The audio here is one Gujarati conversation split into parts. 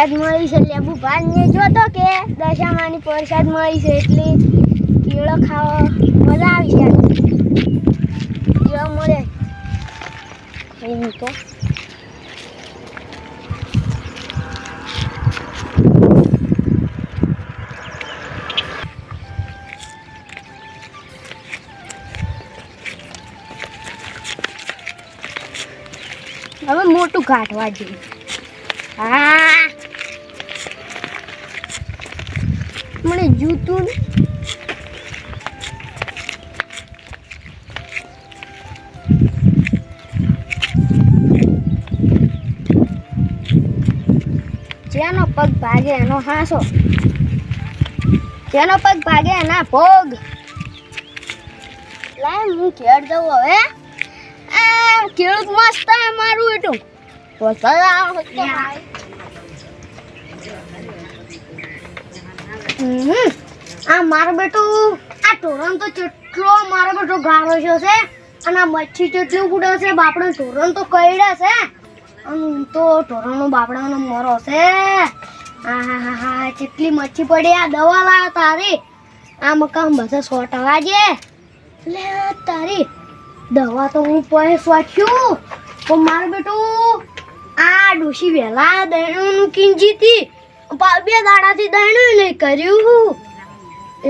પ્રસાદ મળી છે. લેબુ ભાન ને જોતો કે દશામાની પ્રસાદ મળી છે એટલે કેળો ખાવા મજા આવી છે કેળો મળે. એમ તો. હવે મોટું કાઢવા જેવું હા. મને જૂતું જેનો પગ ભાગે એનો હાસો. જેનો પગ ભાગે એના ભોગ. લાય હું ઘેર જવું હવે. આ ખેડૂત મસ્ત મારું એટલું વરસાદ આવે તો હાય. હમ. આ મારો બેટો, આ ધોરણ તો કેટલો મારો બેટો ગાળો છે અને આ મચ્છી કેટલું ગુડે છે, બાપડો ધોરણ તો કઈડે છે. અને તો ધોરણનો બાપડાનો મરો છે. હા હા હા કેટલી મચ્છી પડી, આ દવા લાવ તારી. આ મકાન બધા સો ટકા જે લે, તારી દવા તો હું પહે સ્વાચ્યું પણ મારો બેટું, આ ડોશી વહેલા દહીણું કિંજી હતી. બે દાડાથી દહીણું નહીં કર્યું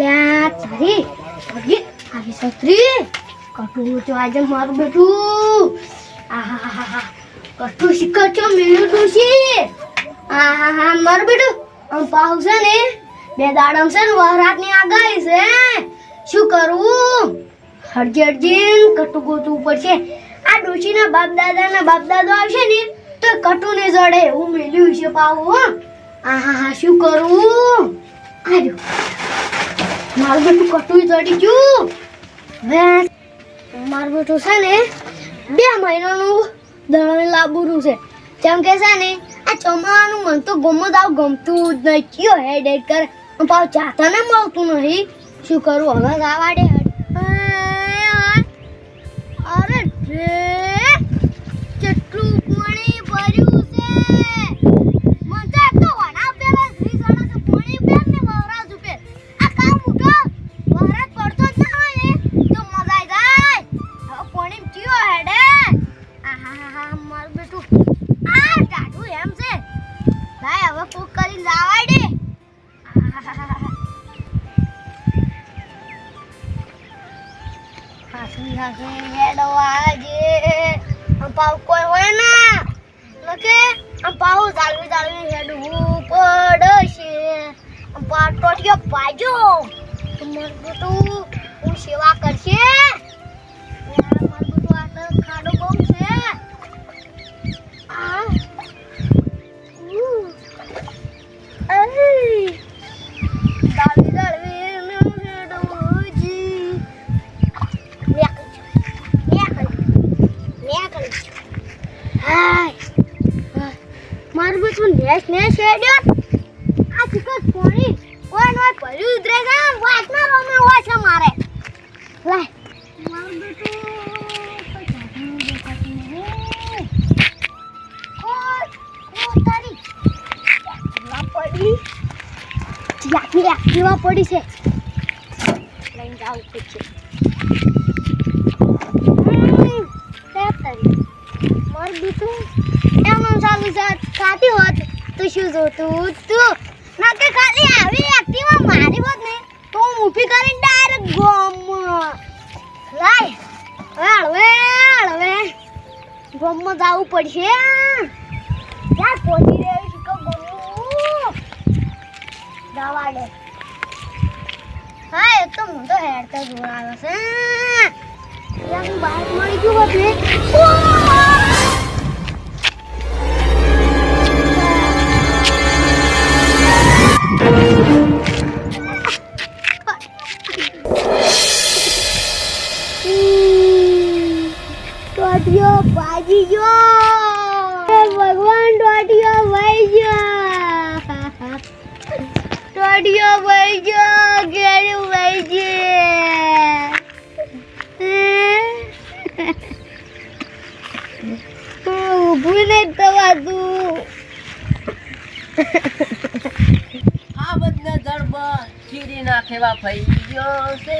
લે તારી. આવી આવી સત્રી કટું તો આજે. કટું શીખર છો મેલું ડોશી. આહાહા, મારું બેટું. આમ પાહુ છે ને, બે દાડમ છે ને વહરાતની આગાહી છે. શું કરવું હરજી હરજી કટુ ગોતું પડશે. આ ડોશીના બાપ દાદાના બાપ દાદો આવશે ને, તો કટુ ને જડે, એવું મેલ્યું છે પાવું હો. આહા હા શું કરું? આજો. મારું બેટું કટું ચડી ગયું. હવે મારું બેટું છે ને બે મહિનાનું દળણ લાબુરું છે. જેમ કે છે ને, આ ચોમાનું મન તો ગમત આવ ગમતું જ નહીં. કયો હેડ હેડ કરે? પાછું જાતા ને મળતું નહીં. શું કરું? હવે દે અરે આહાહા મારું બેટું. આ એમ છે. ભાઈ, હવે કોક કરીને જાવાય દે. હાસી હાસી હેડો આજે. પાવ કોઈ હોય ના. આમ પાવ જાળવી જાળવી હેડવું પડશે. ટોટિયો પાજો. મારું બેટું, હું સેવા કરશે? મારું બધું નેસ નેસ આ ચિકન પોણી કોઈ નો ભર્યું ઉતરે છે? વાતમાં રોમે હોય છે મારે. લાય. ઓય, પડી છે. લઈને જાવું પડશે મારું ચાલુ ખાતી હોત તો શું જોતું તું? ના કે ખાલી આવી એક્ટિવા મારી હોત ને તો ઊભી કરીને ડાયરેક્ટ ગોમ લાય ગોમમાં જવું પડશે ક્યાં પહોંચી રહ્યો છે કે હા, એ તો હું તો આવે છે બાઇક મળી ગયું હોત ટોટિયો ભાજી ગયો ભગવાન ટોટિયો ભાઈ ગયો ટોટિયો ભાઈ ગયો ઘેરું ભાઈ ગયો ઊભું નહીં થવાતું. ચીરી નાખેવા ભાઈ ગયો છે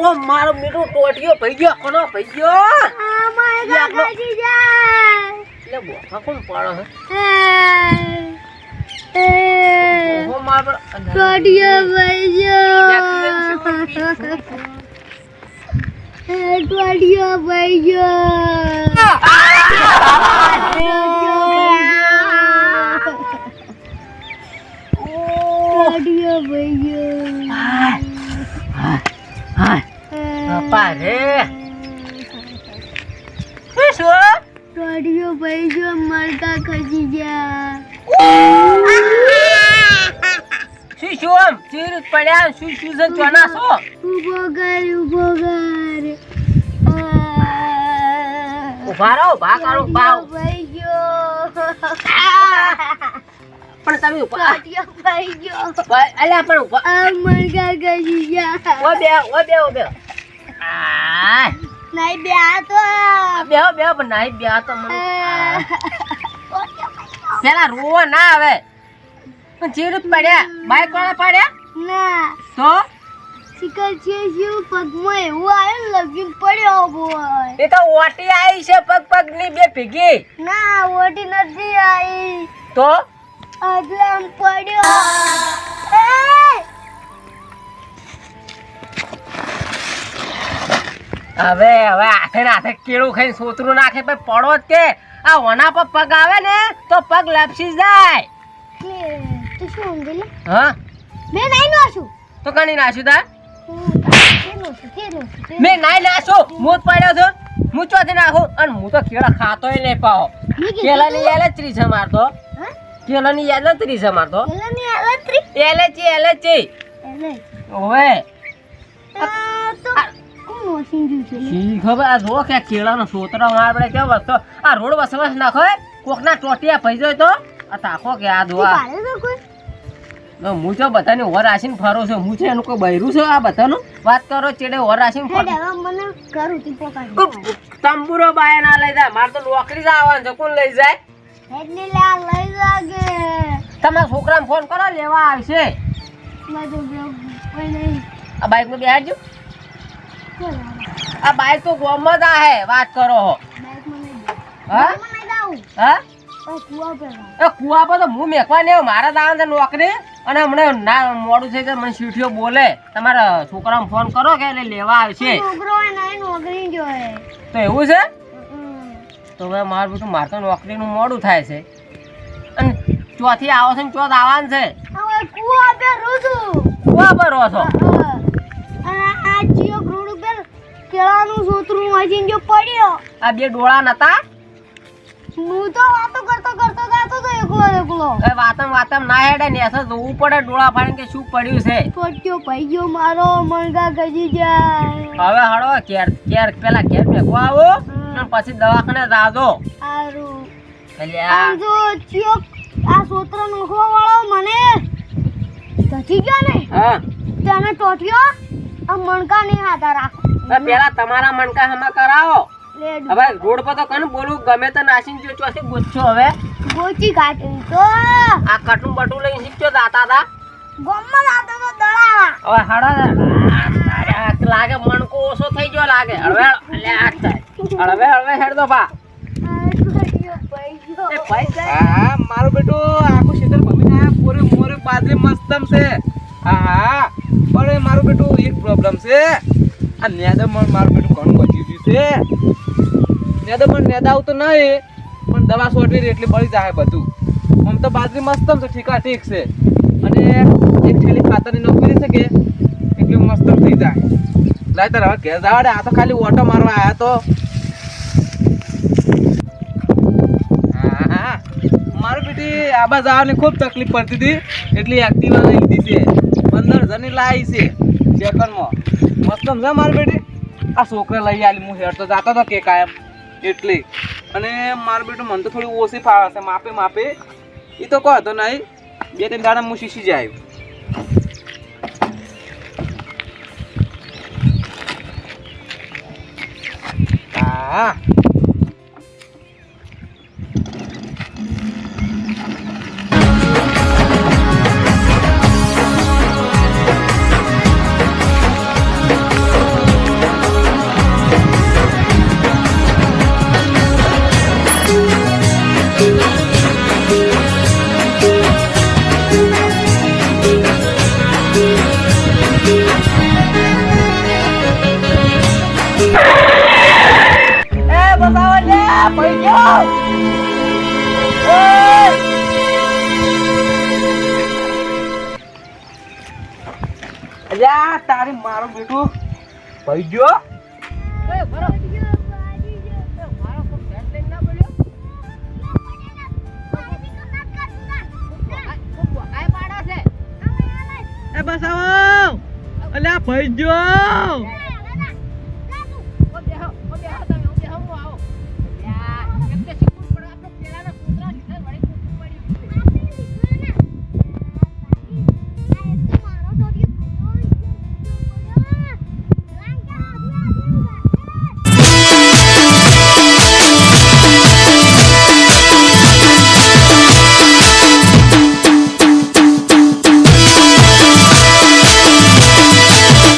ઓ મારો મીઠો ટોટિયો ભાઈ ગયો કોનો ભાઈ ગયો એટલે બોફા કોણ પાડો હે? ડોડિયો ભાઈ ગયો ડોડિયો ભાઈ ગયો બાપા રે. શું શું ભાઈ જો મરતા ખસી ગયા શું શું આમ ચીર પડ્યા? શું શું છે? ચોના છો? ઊભો કર ઊભો કર. ઊભા રહો ઊભા કરો ઊભા ભાઈ ગયો પણ તમે ઊભા ભાઈ ગયો અલ્યા પણ ઊભા મરતા ખસી ગયા ઓ બે ઓ બે ઓ બે નહીં બ્યા તો. બેહો બે પણ નાઈ બે તો મને પેલા રોવા ના આવે. પણ ચીર જ પડ્યા. બાઈક વાળા પડ્યા? ના. તો? શિખર છે શું પગમાં એવું આવ્યું લગીન પડ્યો બોય એ તો ઓટી આવી છે પગ પગની બે ભેગી. ના ઓટી નથી આવી તો? એટલે આમ પડ્યો હવે હવે હાથે હાથે કેળું ખાઈને સોતરું નાખે પછી પડો જ કે. આ વના પર પગ આવે ને તો પગ લપસી જાય. શું ઊંઘી હા? મેં નાઈ નાશું તો કણી તાર? તારું નાશું, કે મેં નાઈ નાખ્યો. હું પડ્યો છું. હું ચોથી નાખું. અને હું તો કેળા ખાતોય નહીં પાઓ કેળા ની કેળાની ત્રીસે મારતો કેળા ની યાદ ત્રીસે મારતો આલત્રી? એલેચી એલેચી ઓવે. કોણ ગયું છે શી ખબર આ જો કે કેળાનો સોતરા માર પડે કેવો વસ્તો આ રોડ વસવાસ નાખો કોકના ટોટિયા ભઈ જાય તો આ તાકો કે આ તું દોઆ પાડે તો કોઈ? હું તો બધાને ઓર આસીને ફરો છું હું છે એનું કોઈ બૈરું છે આ બધાનું વાત કરો ચેડે ઓર આસીને ફરો મને કરું તું પકડ. તંબુરો બાય ના લઈ જાય મારે તો નોકરી જ આવવાનું છે કોણ લઈ જાય હેડ ને લઈ જાગે. તમારા છોકરાને ફોન કરો લેવા આવશે મારે તો બ્લોગ કોઈ નહીં. આ બાઈકમાં બેહાડજો ચાલ હવે. આ બાઈક તો ગોમત આ હે વાત કરો હો. હા. હા? એ કુવા પર તો હું મેકવા ને મારા દાવા છે નોકરી અને હમણાં ના મોડું છે કે મને સીઠીઓ બોલે. તમારા છોકરાને ફોન કરો કે એટલે લેવા આવશે. ને નોકરી જોયે. તો એવું છે? તો હવે મારું બધું મારે તો નોકરીનું મોડું થાય છે. અને ચોથી આવો છે ને ચોથ આવવાનું છે. કૂવા પર રહો છું. કુવા પર રહો છો હા. અને આ જીઓ રોડ ઉપર કેળાનું સોતરું વાંચીને જો પડ્યો. આ બે ડોળા નતા? હું તો વાતો કરતો કરતો ગાતો તો એકલો એકલો. એ વાતમ વાતમ ના હેડે ને એસે જોવું પડે ડોળા ફાડીને કે શું પડ્યું છે. છોટ્યો ભાઈ ગયો મારો મણગા ગજી જાય. હવે હળો કેર કેર પેલા ઘેર મેકો આવો અને પછી દવાખાને જાજો. સારું એટલે જો ચોક આ સોત્ર નોખવા વાળો મને ગજી ગયો ને? હા. તેને ટોટ્યો આ મણકા નહીં હાથા રાખો. પેલા તમારા મણકા હમા કરાવો. હવે રોડ પર તો કણ બોલું ગમે તો નાસીન જો ચોથી ગુસ્સો હવે. ગોચી કાઢી તો. આ કટું બટું લઈ શીખજો દાતા દા. ગમમાં દાતા તો દળાવા. હવે હળો લાગે મણકો ઓછો થઈ ગયો લાગે. હવે લે આ થાય હવે હવે હેડ દો બા. હા મારું બેટું આખું ક્ષેત્ર ભમીને પૂરે મોરે બાજરી મસ્તમ છે. હા હા. પણ મારું બેટું એક પ્રોબ્લેમ છે. આ નેદામણ મારું બેટું ઘણું બચી ગયું છે. નેદામણ નેદા આવતું નહીં, પણ દવા સોટવી એટલે બળી જાય બધું. આમ તો બાજરી મસ્તમ છે, ઠીકા ઠીક છે. અને એક છેલ્લી ખાતરની નોકરી છે કે, એટલે મસ્ત થઈ જાય. લાય તાર હવે ઘેર જવા આ તો ખાલી ઓટો મારવા આવ્યા તો. મારું બેટી આબા જવાની ખૂબ તકલીફ પડતી હતી, એટલી એક્ટિવા લીધી છે. પંદર જણની લાવી છે. સેકન્ડમાં. મસ્ત સમજા મારી બેટી. આ છોકરા લઈ આલી હું હેડ તો જાતો હતો કે કાયમ. એટલી. અને મારું બેટું મને તો થોડી ઓછી ફાવે છે. માપે માપે. એ તો કહો તો નહીં. બે ત્રણ દાડા હું શીશી જાય. હા. વગાઈ પાડે છે. એ બસ આવો. અલ્યા ભાઈ ગયો.